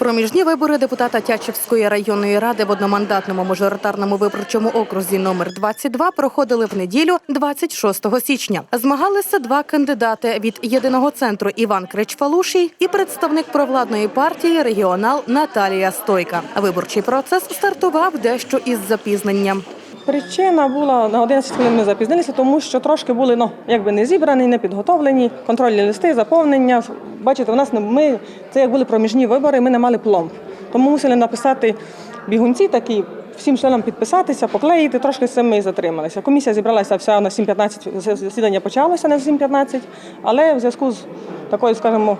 Проміжні вибори депутата Тячівської районної ради в одномандатному мажоритарному виборчому окрузі номер 22 проходили в неділю 26 січня. Змагалися два кандидати від єдиного центру Іван Кричфалушій і представник провладної партії регіонал Наталія Стойка. Виборчий процес стартував дещо із запізненням. Причина була на 11 хвилин ми запізнилися, тому що трошки були ну, якби не зібрані, не підготовлені, контрольні листи, заповнення. Бачите, у нас ми це як були проміжні вибори, ми не мали пломб. Тому мусили написати бігунці такі. Всім членам підписатися, поклеїти, трошки з цим ми і затрималися. Комісія зібралася вся на 7.15, засідання почалося на 7.15, але в зв'язку з такою, скажімо,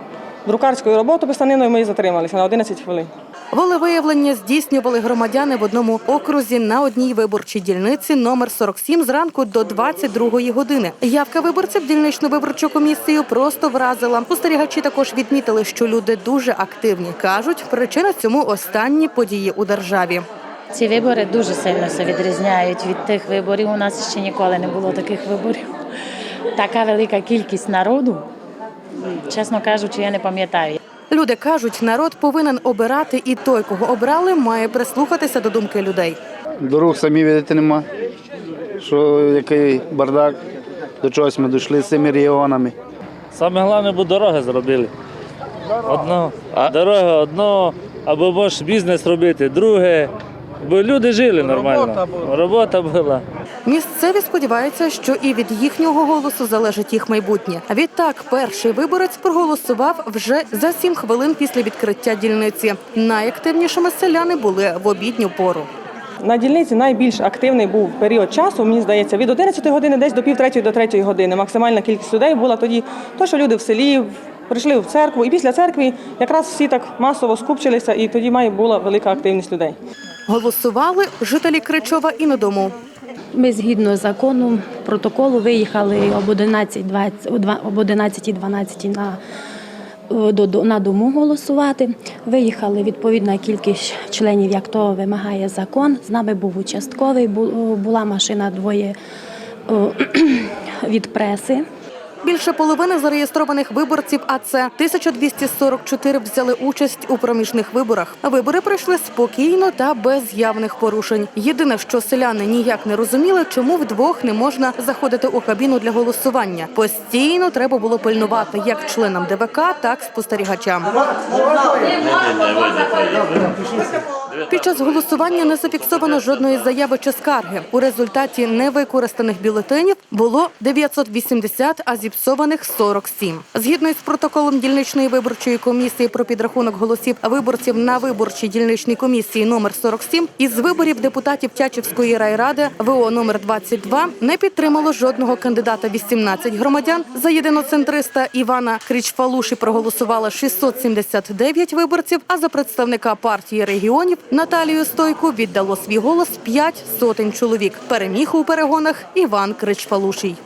друкарською роботою писаниною ми і затрималися на 11 хвилин. Волевиявлення здійснювали громадяни в одному окрузі на одній виборчій дільниці номер 47 зранку до 22 години. Явка виборців дільничну виборчу комісію просто вразила. Спостерігачі також відмітили, що люди дуже активні. кажуть, причина цьому останні події у державі. Ці вибори дуже сильно се відрізняють від тих виборів. У нас ще ніколи не було таких виборів. Така велика кількість народу, чесно кажучи, я не пам'ятаю. Люди кажуть, народ повинен обирати, і той, кого обрали, має прислухатися до думки людей. Дорог самі видите нема. Що який бардак, до чогось ми дійшли з цими регіонами. Саме головне, бо дороги зробили. Одно, дороги одно, або можеш бізнес робити, друге. Бо люди жили нормально. Робота була. Місцеві сподіваються, що і від їхнього голосу залежить їх майбутнє. Відтак, перший виборець проголосував вже за сім хвилин після відкриття дільниці. Найактивнішими селяни були в обідню пору. На дільниці найбільш активний був період часу, мені здається, від 11 години десь до пів третьої до третьої години. Максимальна кількість людей була тоді, то що люди в селі прийшли в церкву, і після церкви якраз всі так масово скупчилися, і тоді має була велика активність людей. Голосували жителі Кричова і на дому. Ми згідно закону протоколу виїхали об 11.20 о два- об 11.12 на, до- до- на дому голосувати. Виїхали відповідна кількість членів, як то вимагає закон. З нами був участковий, бу- була машина двоє від преси. Більше половини зареєстрованих виборців, а це 1244 взяли участь у проміжних виборах. Вибори пройшли спокійно та без явних порушень. Єдине, що селяни ніяк не розуміли, чому вдвох не можна заходити у кабіну для голосування. Постійно треба було пильнувати як членам ДВК, так спостерігачам. Під час голосування не зафіксовано жодної заяви чи скарги. У результаті невикористаних бюлетенів було 980, а зіпсованих 47. Згідно із протоколом дільничної виборчої комісії про підрахунок голосів виборців на виборчій дільничній комісії номер 47 із виборів депутатів Тячівської райради ВО номер 22 не підтримало жодного кандидата 18 громадян. За єдиноцентриста Івана Крічфалуші проголосувало 679 виборців, а за представника партії регіонів Наталію Стойку віддало свій голос п'ять сотень чоловік. Переміг у перегонах Іван Кричфалушій.